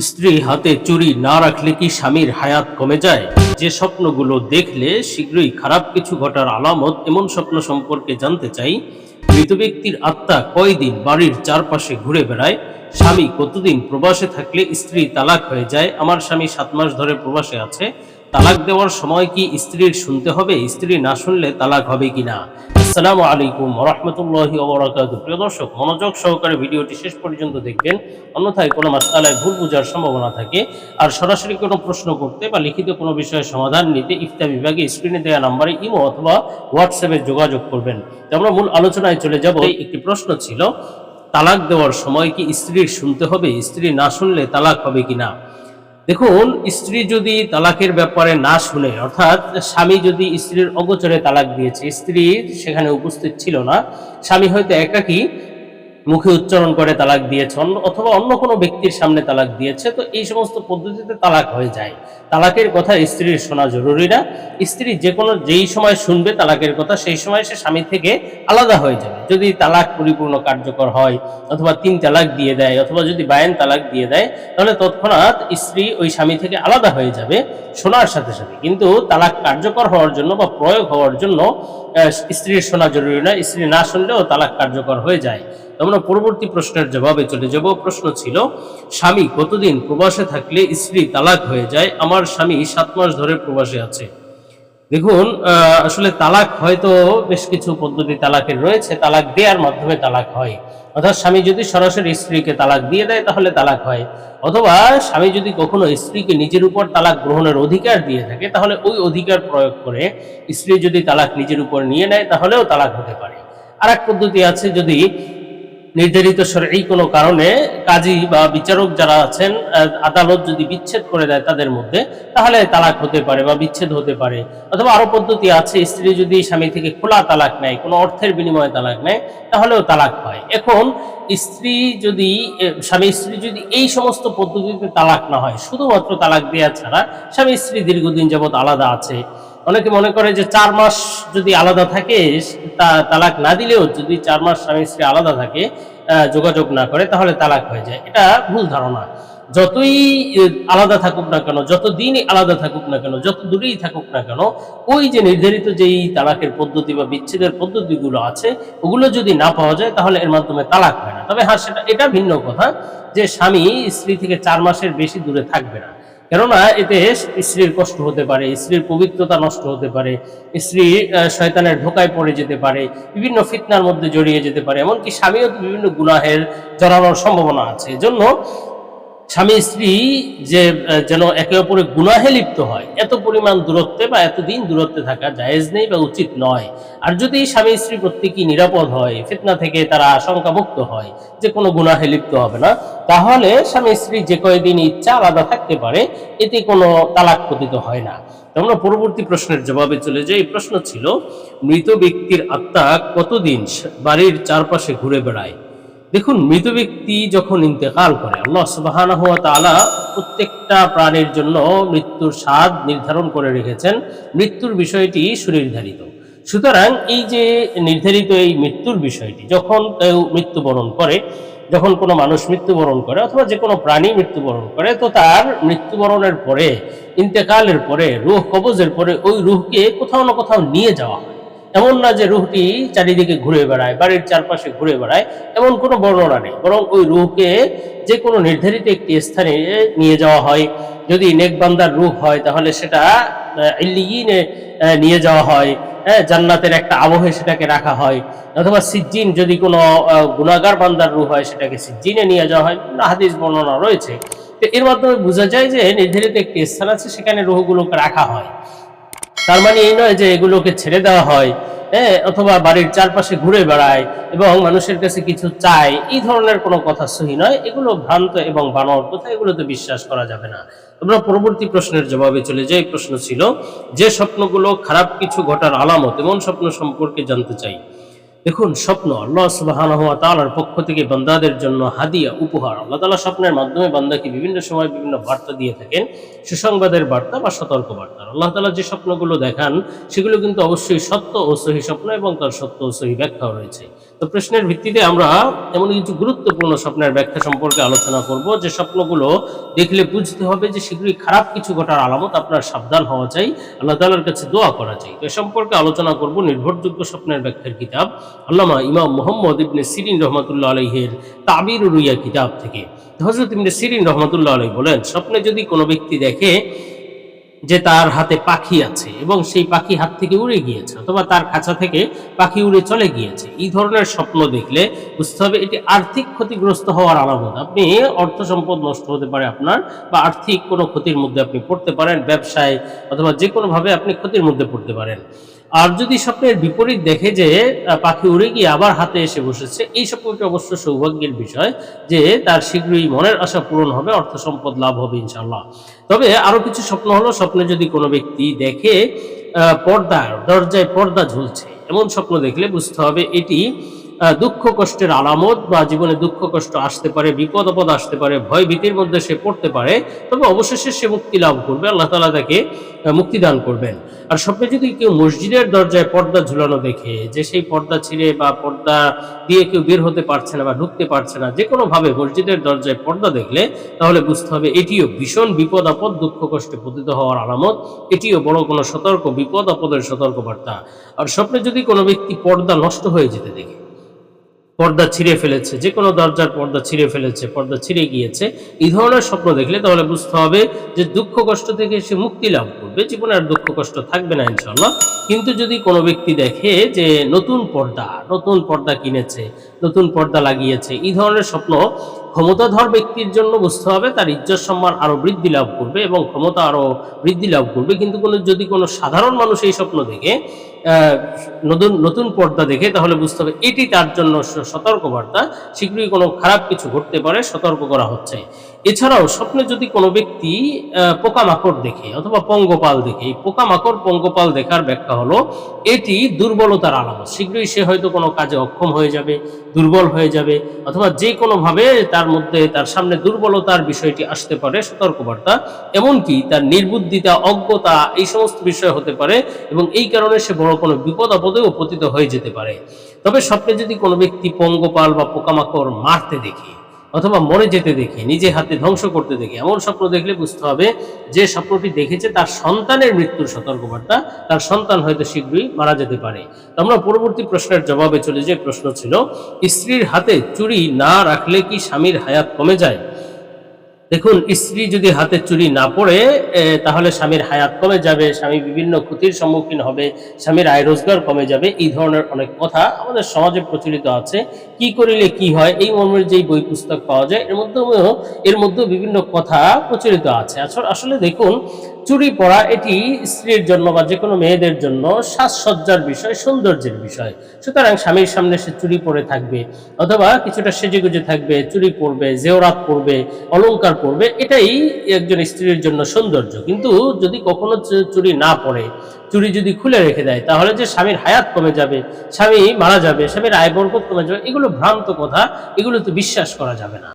স্ত্রী হাতে চুরি না রাখলে কি স্বামীর হায়াত কমে যায়? যে স্বপ্নগুলো দেখলে শীঘ্রই খারাপ কিছু ঘটার আলামত, এমন স্বপ্ন সম্পর্কে জানতে চাই, মৃত ব্যক্তির আত্মা কয়দিন বাড়ির চারপাশে ঘুরে বেড়ায়? স্বামী কতদিন প্রবাসে থাকলে স্ত্রী তালাক হয়ে যায়? আমার স্বামী সাত মাস ধরে প্রবাসে আছে। তালাক দেওয়ার সময় কি স্ত্রীর শুনতে হবে? স্ত্রী না শুনলে তালাক হবে কিনা? আসসালামু আলাইকুম রহমতুল্লাহি ওবরাকাত প্রিয় দর্শক, মনোযোগ সহকারে ভিডিওটি শেষ পর্যন্ত দেখবেন। অন্যথায় কোনো মাসালায় ভুল বোঝার সম্ভাবনা থাকে। আর সরাসরি কোনো প্রশ্ন করতে বা লিখিত কোনো বিষয়ে সমাধান নিতে ইফতা বিভাগে স্ক্রিনে দেওয়া নাম্বারে ইমো অথবা হোয়াটসঅ্যাপে যোগাযোগ করবেন। আমরা মূল আলোচনায় চলে যাব। একটি প্রশ্ন ছিল, তালাক দেওয়ার সময় কি স্ত্রীর শুনতে হবে? স্ত্রী না শুনলে তালাক হবে কিনা? দেখুন, স্ত্রী যদি তালাকের ব্যাপারে না শুনে, অর্থাৎ স্বামী যদি স্ত্রীর অগোচরে তালাক দিয়েছে, স্ত্রী সেখানে উপস্থিত ছিল না, স্বামী হয়তো একাকী মুখে উচ্চারণ করে তালাক দিয়েছে অথবা অন্য কোনো ব্যক্তির সামনে তালাক দিয়েছে, তো এই সমস্ত পদ্ধতিতে তালাক হয়ে যায়। তালাকের কথা স্ত্রীর শোনা জরুরি না। স্ত্রী যে কোনো, যেই সময় শুনবে তালাকের কথা, সেই সময় সে স্বামী থেকে আলাদা হয়ে যাবে। যদি তালাক পরিপূর্ণ কার্যকর হয়, অথবা তিন তালাক দিয়ে দেয়, অথবা যদি বায়ান তালাক দিয়ে দেয়, তাহলে তৎক্ষণাৎ স্ত্রী ওই স্বামী থেকে আলাদা হয়ে যাবে শোনার সাথে সাথে। কিন্তু তালাক কার্যকর হওয়ার জন্য বা প্রয়োগ হওয়ার জন্য স্ত্রীর শোনা জরুরি না, স্ত্রী না শুনলেও তালাক কার্যকর হয়ে যায়। আমরা পরবর্তী প্রশ্নের জবাবে চলে যাব। প্রশ্ন ছিল, স্বামী কতদিন প্রবাসে থাকলে স্ত্রী তালাক হয়ে যায়? আমার স্বামী সাত মাস ধরে প্রবাসে আছে। দেখুন আসলে তালাক হয়তো বেশ কিছু পদ্ধতি তালাকের রয়েছে, তালাক দেওয়ার মাধ্যমে তালাক হয়। অর্থাৎ স্বামী যদি সরাসরি স্ত্রীকে তালাক দিয়ে দেয়, তাহলে তালাক হয়। অথবা স্বামী যদি কখনো স্ত্রীকে নিজের উপর তালাক গ্রহণের অধিকার দিয়ে থাকে, তাহলে ওই অধিকার প্রয়োগ করে স্ত্রী যদি তালাক নিজের উপর নিয়ে নেয়, তাহলেও তালাক হতে পারে। আর এক পদ্ধতি আছে যদি নির্ধারিত এই কোনো কারণে কাজী বা বিচারক যারা আছেন আদালত যদি বিচ্ছেদ করে দেয় তাদের মধ্যে, তাহলে তালাক হতে পারে বা বিচ্ছেদ হতে পারে। অথবা আরও পদ্ধতি আছে, স্ত্রী যদি স্বামী থেকে খোলা তালাক নেয়, কোনো অর্থের বিনিময়ে তালাক নেয়, তাহলেও তালাক হয়। এখন স্ত্রী যদি স্বামী স্ত্রী যদি এই সমস্ত পদ্ধতিতে তালাক না হয়, শুধুমাত্র তালাক দেওয়া ছাড়া স্বামী স্ত্রী দীর্ঘদিন যাবৎ আলাদা আছে। অনেকে মনে করে যে চার মাস যদি আলাদা থাকে, তা- তালাক না দিলেও যদি চার মাস স্বামী স্ত্রী আলাদা থাকে যোগাযোগ না করে, তাহলে তালাক হয়ে যায়। এটা ভুল ধারণা। যতই আলাদা থাকুক না কেন, যত দিনই আলাদা থাকুক না কেন, যত দূরেই থাকুক না কেন, ওই যে নির্ধারিত যেই তালাকের পদ্ধতি বা বিচ্ছেদের পদ্ধতিগুলো আছে, ওগুলো যদি না পাওয়া যায়, তাহলে এর মাধ্যমে তালাক হয় না। তবে হ্যাঁ সেটা, এটা ভিন্ন কথা যে স্বামী স্ত্রী থেকে চার মাসের বেশি দূরে থাকবে না। কেননা এতে স্ত্রীর কষ্ট হতে পারে, স্ত্রীর পবিত্রতা নষ্ট হতে পারে, স্ত্রী শয়তানের ঢোকায় পড়ে যেতে পারে, বিভিন্ন ফিতনার মধ্যে জড়িয়ে যেতে পারে। এমনকি স্বামীও বিভিন্ন গুনাহের জড়ানোর সম্ভাবনা আছে। এজন্য স্বামী স্ত্রী যে যেন একে অপরে গুনাহে লিপ্ত হয়, এত পরিমাণ দূরত্বে বা এতদিন দূরত্বে থাকা জায়েজ নেই বা উচিত নয়। আর যদি স্বামী স্ত্রী প্রত্যেকেই নিরাপদ হয়, ফিতনা থেকে তারা আশঙ্কা মুক্ত হয় যে কোনো গুনাহে লিপ্ত হবে না, তাহলে স্বামী স্ত্রী যে কয়দিন ইচ্ছা আলাদা থাকতে পারে, এতে কোনো তালাক পতিত হয় না। আমরা পরবর্তী প্রশ্নের জবাবে চলে যাই। প্রশ্ন ছিল, মৃত ব্যক্তির আত্মা কতদিন বাড়ির চারপাশে ঘুরে বেড়ায়? দেখুন, মৃত ব্যক্তি যখন ইন্তেকাল করে, আল্লাহ সুবহানাহু ওয়া তাআলা প্রত্যেকটা প্রাণীর জন্য মৃত্যুর স্বাদ নির্ধারণ করে রেখেছেন। মৃত্যুর বিষয়টি সুনির্ধারিত। সুতরাং এই যে নির্ধারিত এই মৃত্যুর বিষয়টি, যখন কেউ মৃত্যুবরণ করে, যখন কোনো মানুষ মৃত্যুবরণ করে অথবা যে কোনো প্রাণী মৃত্যুবরণ করে, তো তার মৃত্যুবরণের পরে, ইন্তেকালের পরে, রুহ কবজের পরে, ওই রুহকে কোথাও না কোথাও নিয়ে যাওয়া হয়। এমন না যে রুহটি চারিদিকে ঘুরে বেড়ায় বাড়ির চারপাশে ঘুরে বেড়ায় এমন কোনো বর্ণনা নেই। বরং ওই রুহকে যে কোনো নির্ধারিত একটি স্থানে নিয়ে যাওয়া হয়। যদি নেকবান্দার রুহ হয় তাহলে সেটা আহ, নিয়ে যাওয়া হয়। হ্যাঁ জান্নাতের একটা আবহে সেটাকে রাখা হয়। অথবা সিজ্জিন যদি কোনো গুনাহগার বান্দার রুহ হয় সেটাকে সিজ্জিনে নিয়ে যাওয়া হয়। হাদিস বর্ণনা রয়েছে। তো এর মাধ্যমে বোঝা যায় যে নির্ধারিত একটি স্থান আছে সেখানে রুহগুলোকে রাখা হয়। তার মানে এই নয় যে এগুলোকে ছেড়ে দেওয়া হয় হ্যাঁ অথবা বাড়ির চারপাশে ঘুরে বেড়ায় এবং মানুষের কাছে কিছু চায়, এই ধরনের কোনো কথা সহি নয়। এগুলো ভ্রান্ত এবং বানর কথা এগুলোতে বিশ্বাস করা যাবে না? আমরা পরবর্তী প্রশ্নের জবাবে চলে যাই। প্রশ্ন ছিল, যে স্বপ্নগুলো খারাপ কিছু ঘটার আলামত এমন স্বপ্ন সম্পর্কে জানতে চাই। দেখুন, স্বপ্ন আল্লাহ সুবহানাহু ওয়া তাআলার পক্ষ থেকে বান্দাদের জন্য হাদিয়া, উপহার। আল্লাহ তাআলা স্বপ্নের মাধ্যমে বান্দাকে বিভিন্ন সময় বিভিন্ন বার্তা দিয়ে থাকেন। সুসংবাদের বার্তা বা সতর্ক বার্তা আল্লাহ তাআলা যে স্বপ্নগুলো দেখান, সেগুলো কিন্তু অবশ্যই সত্য ও সহি স্বপ্ন এবং তার সত্য ও সহি ব্যাখ্যাও রয়েছে। তো প্রশ্নের ভিত্তিতে আমরা এমন কিছু গুরুত্বপূর্ণ স্বপ্নের ব্যাখ্যা সম্পর্কে আলোচনা করব, যে স্বপ্নগুলো দেখলে বুঝতে হবে যে শীঘ্রই খারাপ কিছু ঘটার আলামত আপনার সাবধান হওয়া চাই। আল্লাহ তাআলার কাছে দোয়া করা চাই। এ সম্পর্কে আলোচনা করব নির্ভরযোগ্য স্বপ্নের ব্যাখ্যার কিতাব। আল্লামা ইমাম মোহাম্মদ ইবনে সিরিন রহমতুল্লাহ আলহের তাবির রুইয়া কিতাব থেকে। হজরত ইবনে সিরিন রহমতুল্লাহ আলহী বলেন, স্বপ্নে যদি কোনো ব্যক্তি দেখে যে তার হাতে পাখি আছে এবং সেই পাখি হাত থেকে উড়ে গিয়েছে অথবা তার খাঁচা থেকে পাখি উড়ে চলে গিয়েছে, এই ধরনের স্বপ্ন দেখলে বুঝতে হবে এটি আর্থিক ক্ষতিগ্রস্ত হওয়ার আলামত। আপনি অর্থ সম্পদ নষ্ট হতে পারে আপনার বা আর্থিক কোনো ক্ষতির মধ্যে আপনি পড়তে পারেন, ব্যবসায় অথবা যে কোনোভাবে আপনি ক্ষতির মধ্যে পড়তে পারেন। আর যদি স্বপ্নের বিপরীত দেখে যে পাখি উড়ে গিয়ে আবার হাতে এসে বসেছে, এই স্বপ্নটি অবশ্য সৌভাগ্যের বিষয় যে, তার শীঘ্রই মনের আশা পূরণ হবে, অর্থ সম্পদ লাভ হবে ইনশাল্লাহ তবে আরও কিছু স্বপ্ন হলো, স্বপ্নে যদি কোনো ব্যক্তি দেখে পর্দা, দরজায় পর্দা ঝুলছে, এমন স্বপ্ন দেখলে বুঝতে হবে এটি দুঃখ কষ্টের আলামত বা জীবনে দুঃখ কষ্ট আসতে পারে বিপদ আপদ আসতে পারে ভয় ভীতির মধ্যে সে পড়তে পারে তবে অবশেষে সে মুক্তি লাভ করবে আল্লাহ তালা তাকে আহ, মুক্তি দান করবেন। আর স্বপ্নে যদি কেউ মসজিদের দরজায় পর্দা ঝুলানো দেখে যে সেই পর্দা ছিঁড়ে বা পর্দা দিয়ে কেউ বের হতে পারছে না বা ঢুকতে পারছে না যে কোনোভাবে মসজিদের দরজায় পর্দা দেখলে তাহলে বুঝতে হবে এটিও ভীষণ বিপদ আপদ দুঃখ কষ্টে পতিত হওয়ার আলামত এটিও বড় কোনো সতর্ক বিপদ আপদের সতর্ক বার্তা আর স্বপ্নে যদি কোনো ব্যক্তি পর্দা নষ্ট হয়ে যেতে দেখে পর্দা ছিঁড়ে ফেলেছে যে কোনো দরজার পর্দা ছিঁড়ে ফেলেছে, পর্দা ছিঁড়ে গিয়েছে, এই ধরনের স্বপ্ন দেখলে তাহলে বুঝতে হবে যে দুঃখ কষ্ট থেকে সে মুক্তি লাভ করবে। জীবনে আর দুঃখ কষ্ট থাকবে না ইনশাল্লাহ কিন্তু যদি কোনো ব্যক্তি দেখে যে নতুন পর্দা নতুন পর্দা কিনেছে, নতুন পর্দা লাগিয়েছে, এই ধরনের স্বপ্ন ক্ষমতাধর ব্যক্তির জন্য বুঝতে হবে তার ইজ্জত সম্মান আরও বৃদ্ধি লাভ করবে এবং ক্ষমতা আরও বৃদ্ধি লাভ করবে। কিন্তু কোনো, যদি কোনো সাধারণ মানুষ এই স্বপ্ন দেখে নতুন নতুন পর্দা দেখে তাহলে বুঝতে হবে, এটি তার জন্য সতর্কবার্তা। শীঘ্রই কোনো খারাপ কিছু ঘটতে পারে, সতর্ক করা হচ্ছে। এছাড়াও স্বপ্নে যদি কোনো ব্যক্তি পোকামাকড় দেখে অথবা পঙ্গপাল দেখে, এই পোকামাকড়, পঙ্গপাল দেখার ব্যাখ্যা হলো এটি দুর্বলতার আলামত। শীঘ্রই সে হয়তো কোনো কাজে অক্ষম হয়ে যাবে, দুর্বল হয়ে যাবে অথবা যে কোনোভাবে তার মধ্যে, তার সামনে দুর্বলতার বিষয়টি আসতে পারে, সতর্কবার্তা। এমনকি তার নির্বুদ্ধিতা, অজ্ঞতা, এই সমস্ত বিষয় হতে পারে এবং এই কারণে সে বড় কোনো বিপদ আপদেও পতিত হয়ে যেতে পারে। তবে স্বপ্নে যদি কোনো ব্যক্তি পঙ্গপাল বা পোকামাকড় মারতে দেখে অথবা মরে যেতে দেখে, নিজে হাতে ধ্বংস করতে দেখে, এমন স্বপ্ন দেখলে বুঝতে হবে যে স্বপ্নটি দেখেছে তার সন্তানের মৃত্যুর সতর্কবার্তা, তার সন্তান হয়তো শীঘ্রই মারা যেতে পারে। তো আমরা পরবর্তী প্রশ্নের জবাবে চলে যে প্রশ্ন ছিল, স্ত্রীর হাতে চুরি না রাখলে কি স্বামীর হায়াত কমে যায়? দেখুন, স্ত্রী যদি হাতে চুরি না পড়ে তাহলে স্বামীর হায়াত কমে যাবে, স্বামী বিভিন্ন ক্ষতির সম্মুখীন হবে, স্বামীর আয় রোজগার কমে যাবে, এই ধরনের অনেক কথা আমাদের সমাজে প্রচলিত আছে। কি করিলে কি হয়? এই মর্মের যেই বই পুস্তক পাওয়া যায়, এর মধ্যেও এর মধ্যেও বিভিন্ন কথা প্রচলিত আছে। আসলে আসলে দেখুন চুরি পরা এটি স্ত্রীর জন্য বা যে কোনো মেয়েদের জন্য সাজসজ্জার বিষয়, সৌন্দর্যের বিষয়। সুতরাং স্বামীর সামনে সে চুরি পরে থাকবে অথবা কিছুটা সেজেগুজে থাকবে, চুরি পরবে জেওরাত পরবে অলংকার পরবে এটাই একজন স্ত্রীর জন্য সৌন্দর্য। কিন্তু যদি কখনো চুরি না পরে চুরি যদি খুলে রেখে দেয়, তাহলে যে স্বামীর হায়াত কমে যাবে, স্বামী মারা যাবে, স্বামীর আয় বরকত কমে যাবে, এগুলো ভ্রান্ত কথা, এগুলো তো বিশ্বাস করা যাবে না।